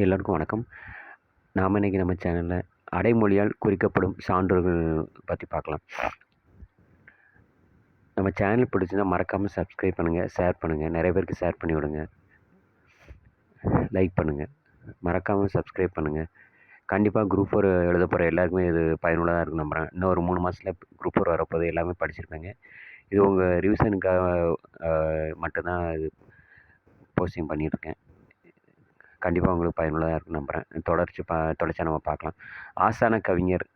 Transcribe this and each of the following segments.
எல்லோருக்கும் வணக்கம். நாம் இன்றைக்கி நம்ம சேனலில் அடைமொழியால் குறிக்கப்படும் சான்றுகள் பற்றி பார்க்கலாம். நம்ம சேனல் பிடிச்சிருந்தா மறக்காமல் சப்ஸ்கிரைப் பண்ணுங்கள் ஷேர் பண்ணுங்கள் நிறைய பேருக்கு ஷேர் பண்ணி விடுங்க. லைக் பண்ணுங்கள் மறக்காமல் சப்ஸ்கிரைப் பண்ணுங்கள் கண்டிப்பாக குரூப் ஃபோர் எழுத போகிற எல்லாருக்குமே இது பயனுள்ளதாக இருக்கும் நம்புகிறேன் இன்னும் ஒரு மூணு மாதத்தில் குரூப் ஃபோர் வரப்போது எல்லாமே படிச்சிருப்பேங்க. இது உங்கள் ரிவிஷனுக்காக மட்டும்தான் இது போஸ்டிங் பண்ணியிருக்கேன். கண்டிப்பாக உங்களுக்கு பயனுள்ளதாக இருக்கும் நம்புகிறேன் தொடர்ச்சி பா தொடர்ச்சியாக நம்ம பார்க்கலாம். ஆஸ்தான கவிஞர்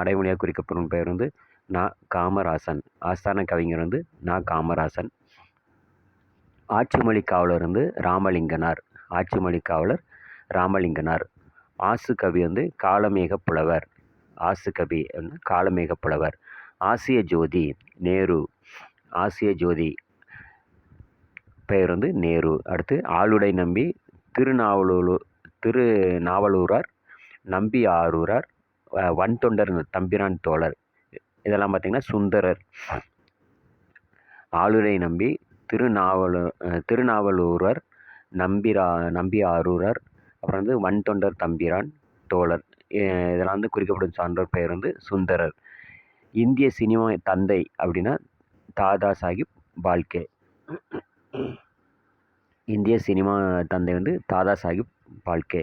அடைமொழியாக குறிக்கப்படும் பெயர் வந்து நா காமராசன். ஆஸ்தான கவிஞர் வந்து நா காமராசன். ஆட்சிமொழி காவலர் வந்து ராமலிங்கனார். ஆட்சிமொழி காவலர் ராமலிங்கனார். ஆசு கவி வந்து காலமேக புலவர். ஆசு கவி காலமேக புலவர். ஆசிய ஜோதி நேரு. ஆசிய ஜோதி பெயர் வந்து நேரு. அடுத்து ஆளுடை நம்பி திருநாவலூர் திருநாவலூரார் நம்பி ஆரூரார் வன் தொண்டர் தம்பிரான் தோழர். இதெல்லாம் பார்த்திங்கன்னா சுந்தரர். ஆளுரை நம்பி திருநாவலு திருநாவலூரர் நம்பிரா நம்பி ஆரூரர் அப்புறம் வந்து வன் தொண்டர் தம்பிரான் தோழர். இதெல்லாம் வந்து குறிக்கப்படும் சான்றோர் பெயர் வந்து சுந்தரர். இந்திய சினிமா தந்தை அப்படின்னா தாதா சாஹிப் பால்கே இந்திய சினிமா தந்தை வந்து தாதா சாஹிப் பால்கே.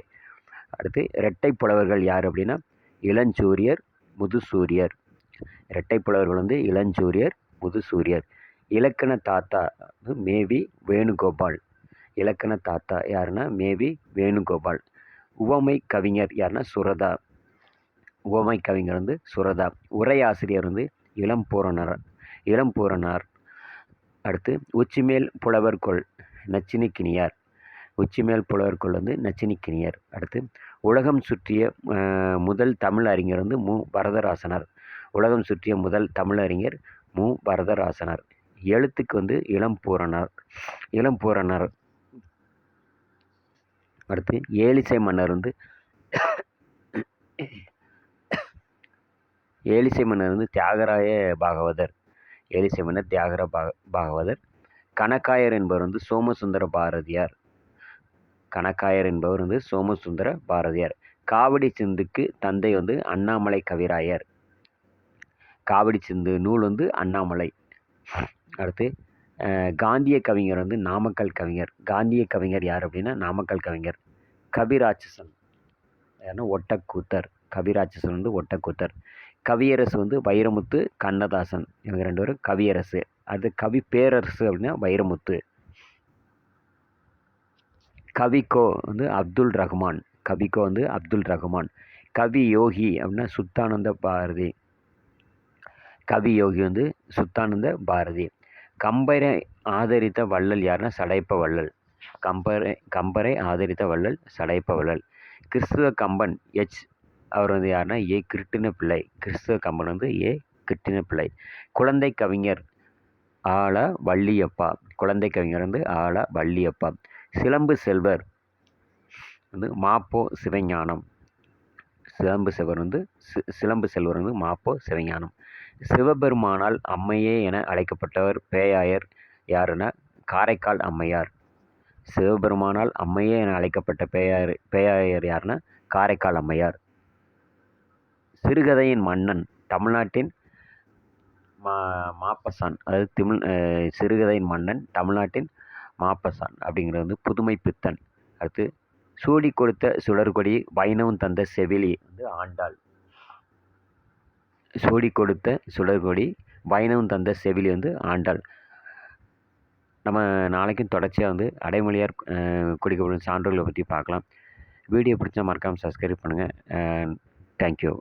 அடுத்து இரட்டை புலவர்கள் யார் அப்படின்னா இளஞ்சூரியர் முதுசூரியர். இரட்டை புலவர்கள் வந்து இளஞ்சூரியர் முதுசூரியர். இலக்கண தாத்தா மேவி வேணுகோபால். இலக்கண தாத்தா யாருன்னா மேவி வேணுகோபால். உவமை கவிஞர் யாருன்னா சுரதா. உவமை கவிஞர் வந்து சுரதா. உரையாசிரியர் வந்து இளம்பூரணர் இளம்பூரணர் அடுத்து உச்சிமேல் புலவர் கொள். நச்சினிக்கினியார். உச்சிமேல் புலவர்கொள் வந்து நச்சினிக்கினியர். அடுத்து உலகம் சுற்றிய முதல் தமிழ் அறிஞர் வந்து மு. பரதராசனார் உலகம் சுற்றிய முதல் தமிழறிஞர் மு. பரதராசனார் எழுத்துக்கு வந்து இளம்பூரணர் இளம்பூரணர் அடுத்து ஏலிசை மன்னர் வந்து ஏலிசை மன்னர் வந்து தியாகராய பாகவதர். ஏலிசை மன்னர் தியாகர பாகவதர். கணக்காயர் என்பவர் வந்து சோமசுந்தர பாரதியார். கணக்காயர் என்பவர் வந்து சோமசுந்தர பாரதியார். காவடி சிந்துக்கு தந்தை வந்து அண்ணாமலை கவிராயர். காவடி சிந்து நூல் வந்து அண்ணாமலை. அடுத்து காந்திய கவிஞர் வந்து நாமக்கல் கவிஞர். காந்திய கவிஞர் யார் அப்படின்னா நாமக்கல் கவிஞர். கவிராட்சசன். ஏன்னா ஒட்டக்கூத்தர். கவிராட்சசன் வந்து ஒட்டக்கூத்தர். கவியரசு வந்து வைரமுத்து கண்ணதாசன். இவங்க ரெண்டு பேரும் கவியரசு. அது கவி பேரரசு அப்படின்னா வைரமுத்து. கவிக்கோ வந்து அப்துல் ரஹ்மான். கவிக்கோ வந்து அப்துல் ரஹ்மான். கவி யோகி அப்படின்னா சுத்தானந்த பாரதி. கவி யோகி வந்து சுத்தானந்த பாரதி. கம்பரை ஆதரித்த வள்ளல் யாருன்னா சடைப்ப வள்ளல். கம்பரை கம்பரை ஆதரித்த வள்ளல் சடைப்ப வள்ளல். கிறிஸ்துவ கம்பன் எச் அவர் வந்து யாருன்னா ஏ கிருட்டின பிள்ளை கிறிஸ்துவ கம்பன் வந்து ஏ கிருட்டின பிள்ளை குழந்தை கவிஞர் ஆல வள்ளியப்பா. குழந்தை கவிஞர் வந்து ஆல வள்ளியப்பா. சிலம்பு செல்வர் வந்து மாப்போ சிவஞானம். சிலம்பு செல்வர் வந்து சிலம்பு செல்வர் வந்து மாப்போ சிவஞானம். சிவபெருமானால் அம்மையே என அழைக்கப்பட்டவர் பேயாயர் யாருன்னா காரைக்கால் அம்மையார். சிவபெருமானால் அம்மையே என அழைக்கப்பட்ட பேயாயர் பேயாயர் யாருன்னா காரைக்கால் அம்மையார். சிறுகதையின் மன்னன் தமிழ்நாட்டின் மா மாப்பசான் அதாவது தமிழ் சிறுகதையின் மன்னன் தமிழ்நாட்டின் மாப்பசான் அப்படிங்கிறது வந்து புதுமை பித்தன். அடுத்து சூடி கொடுத்த சுடர்கொடி வைணவம் தந்த செவிலி வந்து ஆண்டாள். சூடி கொடுத்த சுடர்கொடி வைணவம் தந்த செவிலி வந்து ஆண்டாள். நம்ம நாளைக்கும் தொடர்ச்சியாக வந்து அடைமொழியார் குடிக்கப்படும் சான்றோர்களை பற்றி பார்க்கலாம். வீடியோ பிடிச்சா மறக்காமல் சப்ஸ்கிரைப் பண்ணுங்கள் தேங்க்யூ